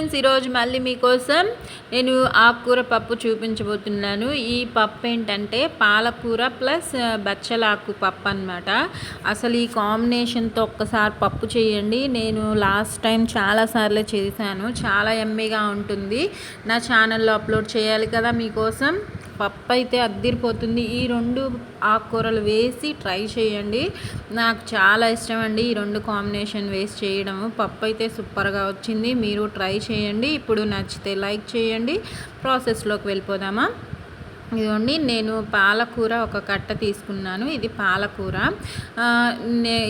Friends ఈరోజు మళ్ళీ మీకోసం నేను ఆకుకూర పప్పు చూపించబోతున్నాను. ఈ పప్పు ఏంటంటే పాలకూర ప్లస్ బచ్చలాకు పప్పు అనమాట అసలు ఈ కాంబినేషన్తో ఒక్కసారి పప్పు చేయండి. నేను లాస్ట్ టైం చాలాసార్లు చేశాను. చాలా ఎమ్మీగా ఉంటుంది. నా ఛానల్లో అప్లోడ్ చేయాలి కదా మీకోసం. పప్పు అయితే అద్దిరిపోతుంది. ఈ రెండు ఆకుకూరలు వేసి ట్రై చేయండి. నాకు చాలా ఇష్టం అండి ఈ రెండు కాంబినేషన్ వేసి చేయడము. పప్పు అయితే సూపర్గా వచ్చింది. మీరు ట్రై చేయండి. ఇప్పుడు నచ్చితే లైక్ చేయండి. ప్రాసెస్లోకి వెళ్ళిపోదామా? ఇదిగోండి నేను పాలకూర ఒక కట్ట తీసుకున్నాను. ఇది పాలకూర.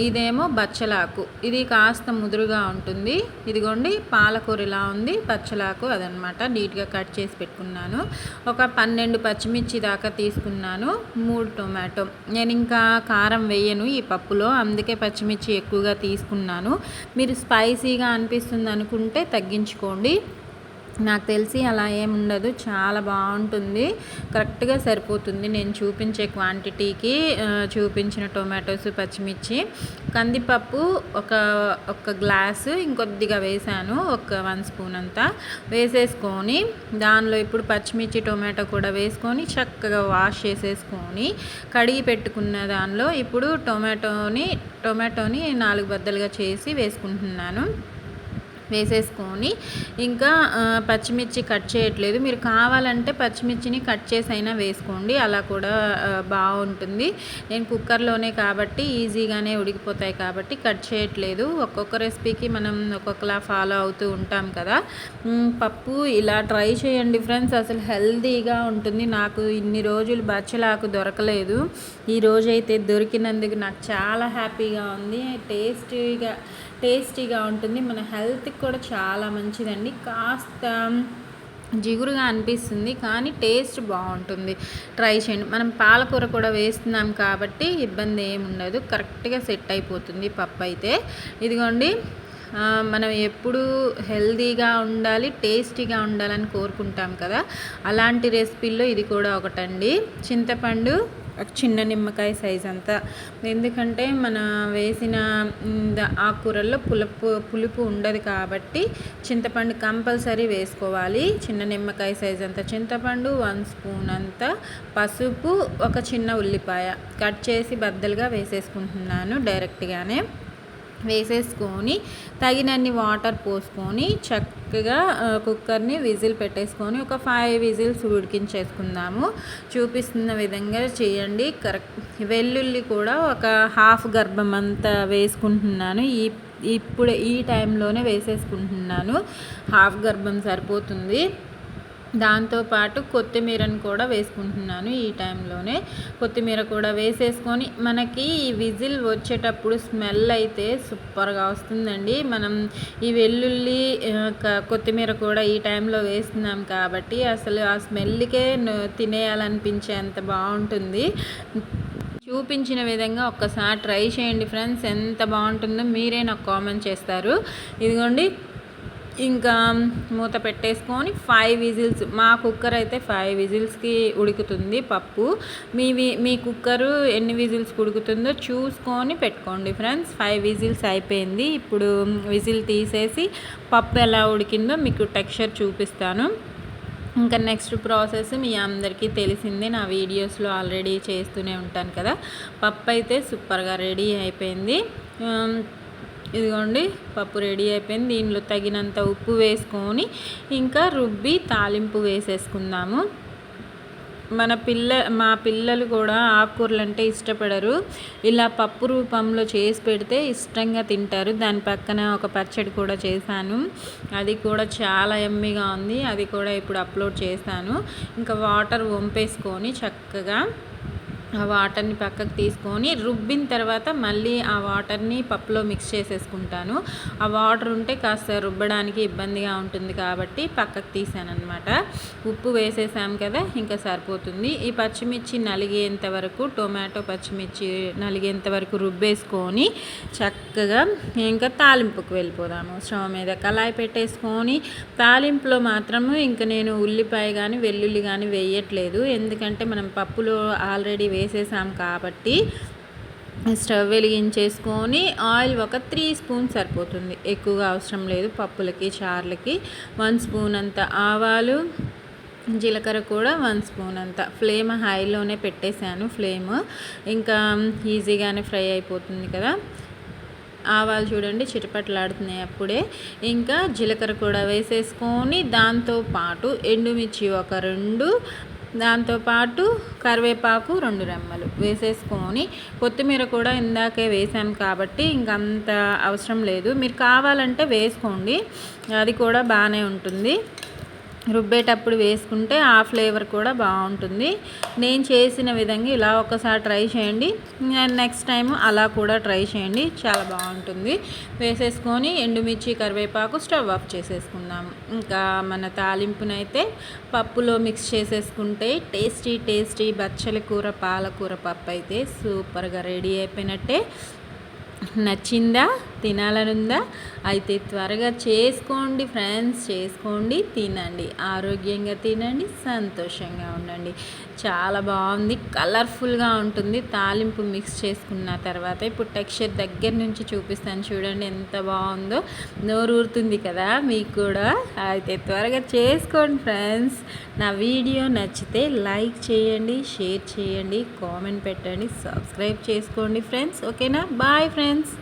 ఇదేమో బచ్చలాకు. ఇది కాస్త ముదురుగా ఉంటుంది. ఇదిగోండి పాలకూర ఇలా ఉంది. బచ్చలాకు అదనమాట. నీట్గా కట్ చేసి పెట్టుకున్నాను. ఒక పన్నెండు పచ్చిమిర్చి దాకా తీసుకున్నాను. మూడు టొమాటో. నేను ఇంకా కారం వేయను ఈ పప్పులో. అందుకే పచ్చిమిర్చి ఎక్కువగా తీసుకున్నాను. మీరు స్పైసీగా అనిపిస్తుంది అనుకుంటే తగ్గించుకోండి. నాకు తెలిసి అలా ఏముండదు చాలా బాగుంటుంది. కరెక్ట్గా సరిపోతుంది. నేను చూపించే క్వాంటిటీకి చూపించిన టొమాటోస్ పచ్చిమిర్చి. కందిపప్పు ఒక ఒక గ్లాసు ఇంకొద్దిగా వేసాను. ఒక వన్ స్పూన్ అంతా వేసేసుకొని దానిలో ఇప్పుడు పచ్చిమిర్చి టొమాటో కూడా వేసుకొని చక్కగా వాష్ చేసేసుకొని కడిగి పెట్టుకున్న దానిలో ఇప్పుడు టొమాటోని టొమాటోని నాలుగు బద్దలుగా చేసి వేసుకుంటున్నాను. వేసేసుకొని ఇంకా పచ్చిమిర్చి కట్ చేయట్లేదు. మీరు కావాలంటే పచ్చిమిర్చిని కట్ చేసి అయినా వేసుకోండి. అలా కూడా బాగుంటుంది. నేను కుక్కర్లోనే కాబట్టి ఈజీగానే ఉడికిపోతాయి కాబట్టి కట్ చేయట్లేదు. ఒక్కొక్క రెసిపీకి మనం ఒక్కొక్కలా ఫాలో అవుతూ ఉంటాం కదా. పప్పు ఇలా ట్రై చేయండి ఫ్రెండ్స్. అసలు హెల్తీగా ఉంటుంది. నాకు ఇన్ని రోజులు బచ్చలాకు దొరకలేదు. ఈ రోజైతే దొరికినందుకు నాకు చాలా హ్యాపీగా ఉంది. టేస్టీగా టేస్టీగా ఉంటుంది. మన హెల్త్కి కూడా చాలా మంచిదండి. కాస్త జిగురుగా అనిపిస్తుంది కానీ టేస్ట్ బాగుంటుంది. ట్రై చేయండి. మనం పాలకూర కూడా వేస్తున్నాం కాబట్టి ఇబ్బంది ఏమి ఉండదు. కరెక్ట్గా సెట్ అయిపోతుంది పప్పు అయితే. ఇదిగోండి మనం ఎప్పుడు హెల్తీగా ఉండాలి టేస్టీగా ఉండాలని కోరుకుంటాం కదా. అలాంటి రెసిపీల్లో ఇది కూడా ఒకటండి. చింతపండు చిన్న నిమ్మకాయ సైజ్ అంతా. ఎందుకంటే మన వేసిన ఆకుకూరల్లో పులుపు పులుపు ఉండదు కాబట్టి చింతపండు కంపల్సరీ వేసుకోవాలి. చిన్న నిమ్మకాయ సైజ్ అంతా చింతపండు వన్ స్పూన్ అంతా పసుపు ఒక చిన్న ఉల్లిపాయ. కట్ చేసి బద్దలుగా వేసేసుకుంటున్నాను డైరెక్ట్గానే. వేసేసుకొని తగినన్ని వాటర్ పోసుకొని చక్కగా కుక్కర్ని విజిల్ పెట్టేసుకొని ఒక ఫైవ్ విజిల్స్ ఉడికించేసుకుందాము. చూపిస్తున్న విధంగా చేయండి. కరెక్ట్. వెల్లుల్లి కూడా ఒక హాఫ్ గర్భం అంతా వేసుకుంటున్నాను. ఈ ఇప్పుడు ఈ టైంలోనే వేసేసుకుంటున్నాను. హాఫ్ గర్భం సరిపోతుంది. దాంతోపాటు కొత్తిమీరను కూడా వేసుకుంటున్నాను ఈ టైంలోనే. కొత్తిమీర కూడా వేసేసుకొని మనకి ఈ విజిల్ వచ్చేటప్పుడు స్మెల్ అయితే సూపర్గా వస్తుందండి. మనం ఈ వెల్లుల్లి కొత్తిమీర కూడా ఈ టైంలో వేస్తున్నాం కాబట్టి అసలు ఆ స్మెల్కే తినేయాలనిపించేంత బాగుంటుంది. చూపించిన విధంగా ఒక్కసారి ట్రై చేయండి ఫ్రెండ్స్. ఎంత బాగుంటుందో మీరే నాకు కామెంట్ చేస్తారు. ఇదిగోండి ఇంకా మూత పెట్టేసుకొని ఫైవ్ విజిల్స్ మా కుక్కర్ అయితే ఫైవ్ విజిల్స్కి ఉడుకుతుంది పప్పు. మీ మీ కుక్కరు ఎన్ని విజిల్స్ ఉడుకుతుందో చూసుకొని పెట్టుకోండి ఫ్రెండ్స్ ఫైవ్ విజిల్స్ అయిపోయింది. ఇప్పుడు విజిల్ తీసేసి పప్పు ఎలా ఉడికిందో మీకు టెక్స్చర్ చూపిస్తాను. ఇంకా నెక్స్ట్ ప్రాసెస్ మీ అందరికీ తెలిసిందే నా వీడియోస్లో ఆల్రెడీ చేస్తూనే ఉంటాను కదా. పప్పు అయితే సూపర్గా రెడీ అయిపోయింది. ఇదిగోండి పప్పు రెడీ అయిపోయింది. దీనిలో తగినంత ఉప్పు వేసుకొని ఇంకా రుబ్బి తాలింపు వేసేసుకుందాము. మన పిల్ల మా పిల్లలు కూడా ఆకుకూరలు అంటే ఇష్టపడరు. ఇలా పప్పు రూపంలో చేసి పెడితే ఇష్టంగా తింటారు. దాని పక్కన ఒక పచ్చడి కూడా చేశాను. అది కూడా చాలా ఎమ్మిగా ఉంది. అది కూడా ఇప్పుడు అప్లోడ్ చేశాను. ఇంకా వాటర్ వంపేసుకొని చక్కగా ఆ వాటర్ని పక్కకు తీసుకొని రుబ్బిన తర్వాత మళ్ళీ ఆ వాటర్ని పప్పులో మిక్స్ చేసేసుకుంటాను. ఆ వాటర్ ఉంటే కాస్త రుబ్బడానికి ఇబ్బందిగా ఉంటుంది కాబట్టి పక్కకు తీసాను అనమాట ఉప్పు వేసేసాం కదా ఇంకా సరిపోతుంది. ఈ పచ్చిమిర్చి నలిగేంత వరకు టొమాటో పచ్చిమిర్చి నలిగేంత వరకు రుబ్బేసుకొని చక్కగా ఇంకా తాలింపుకు వెళ్ళిపోదాము. స్టవ్ మీద కళాయి పెట్టేసుకొని తాలింపులో మాత్రము ఇంకా నేను ఉల్లిపాయ కానీ వెల్లుల్లి కానీ వేయట్లేదు. ఎందుకంటే మనం పప్పులో ఆల్రెడీ వేసేసాం కాబట్టి స్టవ్ వెలిగించేసుకొని ఆయిల్ ఒక త్రీ స్పూన్ సరిపోతుంది. ఎక్కువగా అవసరం లేదు పప్పులకి చార్లకి. వన్ స్పూన్ అంత ఆవాలు జీలకర్ర కూడా వన్ స్పూన్ అంత. ఫ్లేమ్ హైలోనే పెట్టేశాను ఫ్లేమ్. ఇంకా ఈజీగానే ఫ్రై అయిపోతుంది కదా. ఆవాలు చూడండి చిటపట్లాడుతున్నాయి అప్పుడే. ఇంకా జీలకర్ర కూడా వేసేసుకొని దాంతో పాటు ఎండుమిర్చి ఒక రెండు దాంతోపాటు కరివేపాకు రెండు రెమ్మలు వేసేసుకొని కొత్తిమీర కూడా ఇందాకే వేసాను కాబట్టి ఇంకంత అవసరం లేదు. మీరు కావాలంటే వేసుకోండి. అది కూడా బాగానే ఉంటుంది. రుబ్బేటప్పుడు వేసుకుంటే ఆ ఫ్లేవర్ కూడా బాగుంటుంది. నేను చేసిన విధంగా ఇలా ఒకసారి ట్రై చేయండి. నెక్స్ట్ టైం అలా కూడా ట్రై చేయండి. చాలా బాగుంటుంది. వేసేసుకొని ఎండుమిర్చి కరివేపాకు స్టవ్ ఆఫ్ చేసేసుకుందాము ఇంకా మన తాలింపునైతే పప్పులో మిక్స్ చేసేసుకుంటే టేస్టీ టేస్టీ బచ్చల కూర పాలకూర పప్పు అయితే సూపర్గా రెడీ అయిపోయినట్టే. నచ్చిందా? తినాలనుందా? అయితే త్వరగా చేసుకోండి ఫ్రెండ్స్ చేసుకోండి తినండి. ఆరోగ్యంగా తినండి సంతోషంగా ఉండండి. చాలా బాగుంది. కలర్ఫుల్గా ఉంటుంది. తాలింపు మిక్స్ చేసుకున్న తర్వాత ఇప్పుడు టెక్స్చర్ దగ్గర నుంచి చూపిస్తాను. చూడండి ఎంత బాగుందో. నోరూరుతుంది కదా మీకు కూడా. అయితే త్వరగా చేసుకోండి ఫ్రెండ్స్. నా వీడియో నచ్చితే లైక్ చేయండి షేర్ చేయండి కామెంట్ పెట్టండి సబ్స్క్రైబ్ చేసుకోండి ఫ్రెండ్స్. ఓకేనా? Bye friends.